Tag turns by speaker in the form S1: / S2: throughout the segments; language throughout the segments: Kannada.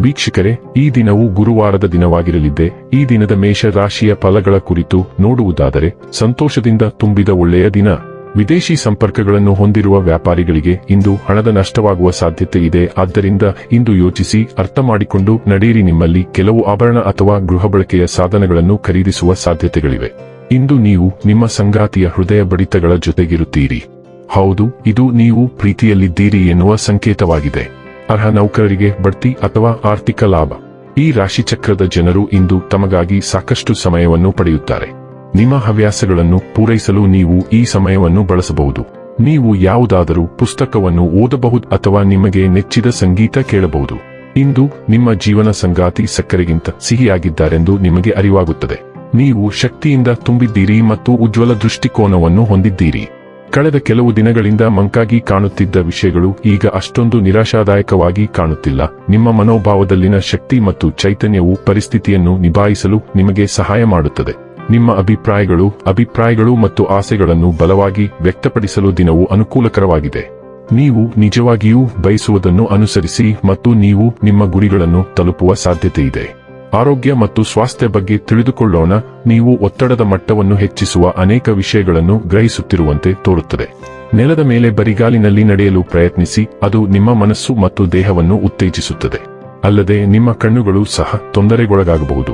S1: ವೀಕ್ಷಕರೇ, ಈ ದಿನವು ಗುರುವಾರದ ದಿನವಾಗಿರಲಿದೆ ಈ ದಿನದ ಮೇಷ ರಾಶಿಯ ಫಲಗಳ ಕುರಿತು ನೋಡುವುದಾದರೆ, ಸಂತೋಷದಿಂದ ತುಂಬಿದ ಒಳ್ಳೆಯ ದಿನ. ವಿದೇಶಿ ಸಂಪರ್ಕಗಳನ್ನು ಹೊಂದಿರುವ ವ್ಯಾಪಾರಿಗಳಿಗೆ ಇಂದು ಹಣದ ನಷ್ಟವಾಗುವ ಸಾಧ್ಯತೆ ಇದೆ. ಆದ್ದರಿಂದ ಇಂದು ಯೋಚಿಸಿ, ಅರ್ಥ ಮಾಡಿಕೊಂಡು ನಡೆಯಿರಿ. ನಿಮ್ಮಲ್ಲಿ ಕೆಲವು ಆಭರಣ ಅಥವಾ ಗೃಹ ಬಳಕೆಯ ಸಾಧನಗಳನ್ನು ಖರೀದಿಸುವ ಸಾಧ್ಯತೆಗಳಿವೆ. ಇಂದು ನೀವು ನಿಮ್ಮ ಸಂಗಾತಿಯ ಹೃದಯ ಬಡಿತಗಳ ಜೊತೆಗಿರುತ್ತೀರಿ. ಹೌದು, ಇದು ನೀವು ಪ್ರೀತಿಯಲ್ಲಿದ್ದೀರಿ ಎನ್ನುವ ಸಂಕೇತವಾಗಿದೆ. ಅರ್ಹ ನೌಕರರಿಗೆ ಬಡ್ತಿ ಅಥವಾ ಆರ್ಥಿಕ ಲಾಭ. ಈ ರಾಶಿಚಕ್ರದ ಜನರು ಇಂದು ತಮಗಾಗಿ ಸಾಕಷ್ಟು ಸಮಯವನ್ನು ಪಡೆಯುತ್ತಾರೆ. ನಿಮ್ಮ ಹವ್ಯಾಸಗಳನ್ನು ಪೂರೈಸಲು ನೀವು ಈ ಸಮಯವನ್ನು ಬಳಸಬಹುದು. ನೀವು ಯಾವುದಾದರೂ ಪುಸ್ತಕವನ್ನು ಓದಬಹುದು ಅಥವಾ ನಿಮಗೆ ನೆಚ್ಚಿದ ಸಂಗೀತ ಕೇಳಬಹುದು. ಇಂದು ನಿಮ್ಮ ಜೀವನ ಸಂಗಾತಿ ಸಕ್ಕರೆಗಿಂತ ಸಿಹಿಯಾಗಿದ್ದಾರೆಂದು ನಿಮಗೆ ಅರಿವಾಗುತ್ತದೆ. ನೀವು ಶಕ್ತಿಯಿಂದ ತುಂಬಿದ್ದೀರಿ ಮತ್ತು ಉಜ್ವಲ ದೃಷ್ಟಿಕೋನವನ್ನು ಹೊಂದಿದ್ದೀರಿ. ಕಳೆದ ಕೆಲವು ದಿನಗಳಿಂದ ಮಂಕಾಗಿ ಕಾಣುತ್ತಿದ್ದ ವಿಷಯಗಳು ಈಗ ಅಷ್ಟೊಂದು ನಿರಾಶಾದಾಯಕವಾಗಿ ಕಾಣುತ್ತಿಲ್ಲ. ನಿಮ್ಮ ಮನೋಭಾವದಲ್ಲಿನ ಶಕ್ತಿ ಮತ್ತು ಚೈತನ್ಯವು ಪರಿಸ್ಥಿತಿಯನ್ನು ನಿಭಾಯಿಸಲು ನಿಮಗೆ ಸಹಾಯ ಮಾಡುತ್ತದೆ. ನಿಮ್ಮ ಅಭಿಪ್ರಾಯಗಳು ಅಭಿಪ್ರಾಯಗಳು ಮತ್ತು ಆಸೆಗಳನ್ನು ಬಲವಾಗಿ ವ್ಯಕ್ತಪಡಿಸಲು ದಿನವು ಅನುಕೂಲಕರವಾಗಿದೆ. ನೀವು ನಿಜವಾಗಿಯೂ ಬಯಸುವುದನ್ನು ಅನುಸರಿಸಿ ಮತ್ತು ನೀವು ನಿಮ್ಮ ಗುರಿಗಳನ್ನು ತಲುಪುವ ಸಾಧ್ಯತೆಯಿದೆ. ಆರೋಗ್ಯ ಮತ್ತು ಸ್ವಾಸ್ಥ್ಯ ಬಗ್ಗೆ ತಿಳಿದುಕೊಳ್ಳೋಣ. ನೀವು ಒತ್ತಡದ ಮಟ್ಟವನ್ನು ಹೆಚ್ಚಿಸುವ ಅನೇಕ ವಿಷಯಗಳನ್ನು ಗ್ರಹಿಸುತ್ತಿರುವಂತೆ ತೋರುತ್ತದೆ. ನೆಲದ ಮೇಲೆ ಬರಿಗಾಲಿನಲ್ಲಿ ನಡೆಯಲು ಪ್ರಯತ್ನಿಸಿ, ಅದು ನಿಮ್ಮ ಮನಸ್ಸು ಮತ್ತು ದೇಹವನ್ನು ಉತ್ತೇಜಿಸುತ್ತದೆ. ಅಲ್ಲದೆ ನಿಮ್ಮ ಕಣ್ಣುಗಳು ಸಹ ತೊಂದರೆಗೊಳಗಾಗಬಹುದು.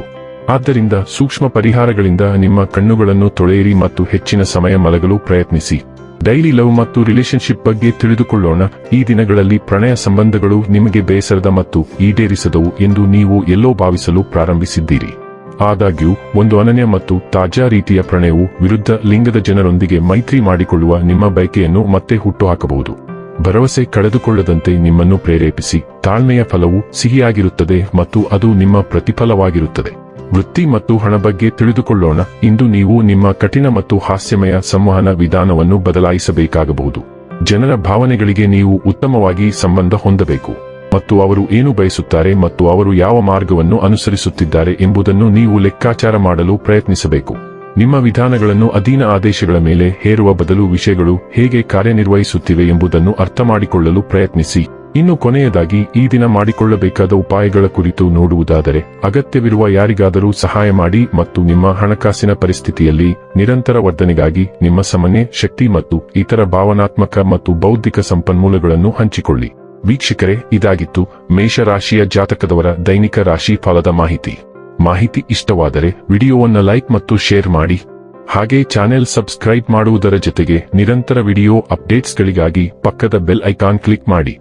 S1: ಆದ್ದರಿಂದ ಸೂಕ್ಷ್ಮ ಪರಿಹಾರಗಳಿಂದ ನಿಮ್ಮ ಕಣ್ಣುಗಳನ್ನು ತೊಳೆಯಿರಿ ಮತ್ತು ಹೆಚ್ಚಿನ ಸಮಯ ಮಲಗಲು ಪ್ರಯತ್ನಿಸಿ. ಡೈಲಿ ಲವ್ ಮತ್ತು ರಿಲೇಶನ್ಶಿಪ್ ಬಗ್ಗೆ ತಿಳಿದುಕೊಳ್ಳೋಣ. ಈ ದಿನಗಳಲ್ಲಿ ಪ್ರಣಯ ಸಂಬಂಧಗಳು ನಿಮಗೆ ಬೇಸರದ ಮತ್ತು ಈಡೇರಿಸದವು ಎಂದು ನೀವು ಎಲ್ಲೋ ಭಾವಿಸಲು ಪ್ರಾರಂಭಿಸಿದ್ದೀರಿ. ಆದಾಗ್ಯೂ, ಒಂದು ಅನನ್ಯ ಮತ್ತು ತಾಜಾ ರೀತಿಯ ಪ್ರಣಯವು ವಿರುದ್ಧ ಲಿಂಗದ ಜನರೊಂದಿಗೆ ಮೈತ್ರಿ ಮಾಡಿಕೊಳ್ಳುವ ನಿಮ್ಮ ಬಯಕೆಯನ್ನು ಮತ್ತೆ ಹುಟ್ಟುಹಾಕಬಹುದು. ಭರವಸೆ ಕಳೆದುಕೊಳ್ಳದಂತೆ ನಿಮ್ಮನ್ನು ಪ್ರೇರೇಪಿಸಿ, ತಾಳ್ಮೆಯ ಫಲವು ಸಿಹಿಯಾಗಿರುತ್ತದೆ ಮತ್ತು ಅದು ನಿಮ್ಮ ಪ್ರತಿಫಲವಾಗಿರುತ್ತದೆ. ವೃತ್ತಿ ಮತ್ತು ಹಣ ಬಗ್ಗೆ ತಿಳಿದುಕೊಳ್ಳೋಣ. ಇಂದು ನೀವು ನಿಮ್ಮ ಕಠಿಣ ಮತ್ತು ಹಾಸ್ಯಮಯ ಸಂವಹನ ವಿಧಾನವನ್ನು ಬದಲಾಯಿಸಬೇಕಾಗಬಹುದು. ಜನರ ಭಾವನೆಗಳಿಗೆ ನೀವು ಉತ್ತಮವಾಗಿ ಸಂಬಂಧ ಹೊಂದಬೇಕು. ಮತ್ತು ಅವರು ಏನು ಬಯಸುತ್ತಾರೆ ಮತ್ತು ಅವರು ಯಾವ ಮಾರ್ಗವನ್ನು ಅನುಸರಿಸುತ್ತಿದ್ದಾರೆ ಎಂಬುದನ್ನು ನೀವು ಲೆಕ್ಕಾಚಾರ ಮಾಡಲು ಪ್ರಯತ್ನಿಸಬೇಕು. ನಿಮ್ಮ ವಿಧಾನಗಳನ್ನು ಅಧೀನ ಆದೇಶಗಳ ಮೇಲೆ ಹೇರುವ ಬದಲು ವಿಷಯಗಳು ಹೇಗೆ ಕಾರ್ಯನಿರ್ವಹಿಸುತ್ತಿವೆ ಎಂಬುದನ್ನು ಅರ್ಥಮಾಡಿಕೊಳ್ಳಲು ಪ್ರಯತ್ನಿಸಿ. ಇನ್ನು ಕೊನೆಯದಾಗಿ ಈ ದಿನ ಮಾಡಿಕೊಳ್ಳಬೇಕಾದ ಉಪಾಯಗಳ ಕುರಿತು ನೋಡುವುದಾದರೆ, ಅಗತ್ಯವಿರುವ ಯಾರಿಗಾದರೂ ಸಹಾಯ ಮಾಡಿ ಮತ್ತು ನಿಮ್ಮ ಹಣಕಾಸಿನ ಪರಿಸ್ಥಿತಿಯಲ್ಲಿ ನಿರಂತರ ವರ್ಧನೆಗಾಗಿ ನಿಮ್ಮ ಸಮನ್ಯ ಶಕ್ತಿ ಮತ್ತು ಇತರ ಭಾವನಾತ್ಮಕ ಮತ್ತು ಬೌದ್ಧಿಕ ಸಂಪನ್ಮೂಲಗಳನ್ನು ಹಂಚಿಕೊಳ್ಳಿ. ವೀಕ್ಷಕರೇ, ಇದಾಗಿತ್ತು ಮೇಷರಾಶಿಯ ಜಾತಕದವರ ದೈನಿಕ ರಾಶಿ ಫಲದ ಮಾಹಿತಿ. ಮಾಹಿತಿ ಇಷ್ಟವಾದರೆ ವಿಡಿಯೋವನ್ನು ಲೈಕ್ ಮತ್ತು ಶೇರ್ ಮಾಡಿ. ಹಾಗೆ ಚಾನೆಲ್ ಸಬ್ಸ್ಕ್ರೈಬ್ ಮಾಡುವುದರ ಜೊತೆಗೆ ನಿರಂತರ ವಿಡಿಯೋ ಅಪ್ಡೇಟ್ಸ್ಗಳಿಗಾಗಿ ಪಕ್ಕದ ಬೆಲ್ ಐಕಾನ್ ಕ್ಲಿಕ್ ಮಾಡಿ.